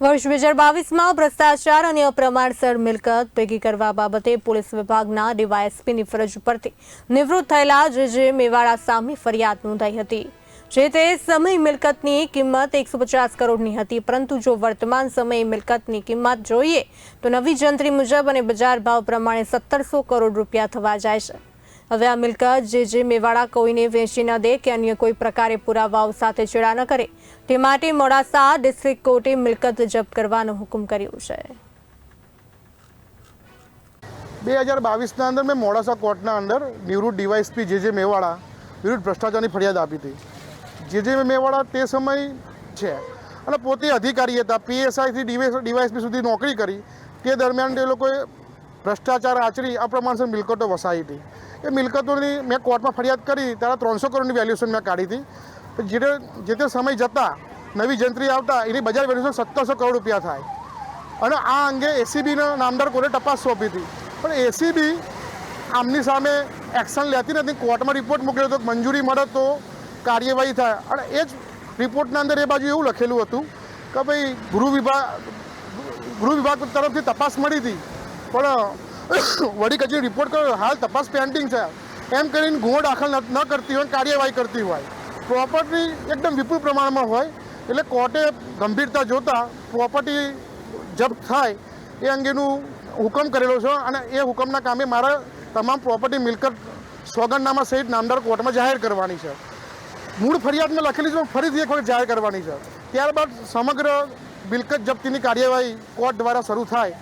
વર્ષ બે હજાર બાવીસમાં ભ્રષ્ટાચાર અને અપ્રમાણસર મિલકત ભેગી કરવા બાબતે પોલીસ વિભાગના ડીવાયએસપીની ફરજ પરથી નિવૃત્ત થયેલા જે જે મેવાડા સામે ફરિયાદ નોંધાઈ હતી. જે તે સમય મિલકતની કિંમત એકસો પચાસ કરોડની હતી, પરંતુ જો વર્તમાન સમયે મિલકતની કિંમત જોઈએ તો નવી જંત્રી મુજબ અને બજાર ભાવ પ્રમાણે સત્તરસો કરોડ રૂપિયા થવા જાય છે. હવે આ મિલકત જે જે મેવાડા કોઈને વેચી ન દે કે અન્ય કોઈ પ્રકારે પુરાવાઓ સાથે ચેડા ન કરે, તે માટે મોડાસા ડિસ્ટ્રિક્ટ કોર્ટે મિલકત જપ્ત કરવાનો હુકમ કર્યો છે. બે હજાર બાવીસના અંદર મેં મોડાસા કોર્ટના અંદર નિવૃત્ત ડીવાયસપી જે જે મેવાડા વિરુદ્ધ ભ્રષ્ટાચારની ફરિયાદ આપી હતી. જે જે મેવાડા તે સમય છે અને પોતે અધિકારી હતા, પીએસઆઈથી ડીવાયસપી સુધી નોકરી કરી, તે દરમિયાન તે લોકોએ ભ્રષ્ટાચાર આચરી અપ્રમાણસર મિલકતો વસાવી હતી. એ મિલકતોની મેં કોર્ટમાં ફરિયાદ કરી, ત્યારે ત્રણસો કરોડની વેલ્યુએશન મેં કાઢી હતી. જે જે તે સમય જતાં નવી જંત્રી આવતા એની બજાર વેલ્યુએશન સત્તરસો કરોડ રૂપિયા થાય. અને આ અંગે એસીબીના નામદાર કોર્ટે તપાસ સોંપી હતી. પણ એસીબી આમની સામે એક્શન લેતી નથી. કોર્ટમાં રિપોર્ટ મોકલ્યો તો મંજૂરી મળે તો કાર્યવાહી થાય. અને એ જ રિપોર્ટના અંદર એ બાજુ એવું લખેલું હતું કે ભાઈ ગૃહ વિભાગ ગૃહ વિભાગ તરફથી તપાસ મળી હતી. પણ વડી કચેરી રિપોર્ટ કર્યો, હાલ તપાસ પેન્ડિંગ છે. એમ કરીને ગુનો દાખલ ન કરતી હોય કાર્યવાહી કરતી હોય. પ્રોપર્ટી એકદમ વિપુલ પ્રમાણમાં હોય, એટલે કોર્ટે ગંભીરતા જોતા પ્રોપર્ટી જપ્ત થાય એ અંગેનું હુકમ કરેલો છે અને એ હુકમના કામે મારા તમામ પ્રોપર્ટી મિલકત સોગંદનામા સહિત નામદાર કોર્ટમાં જાહેર કરવાની છે. મૂળ ફરિયાદમાં લખેલી છે, ફરીથી એક વખત જાહેર કરવાની છે. ત્યારબાદ સમગ્ર મિલકત જપ્તીની કાર્યવાહી કોર્ટ દ્વારા શરૂ થાય.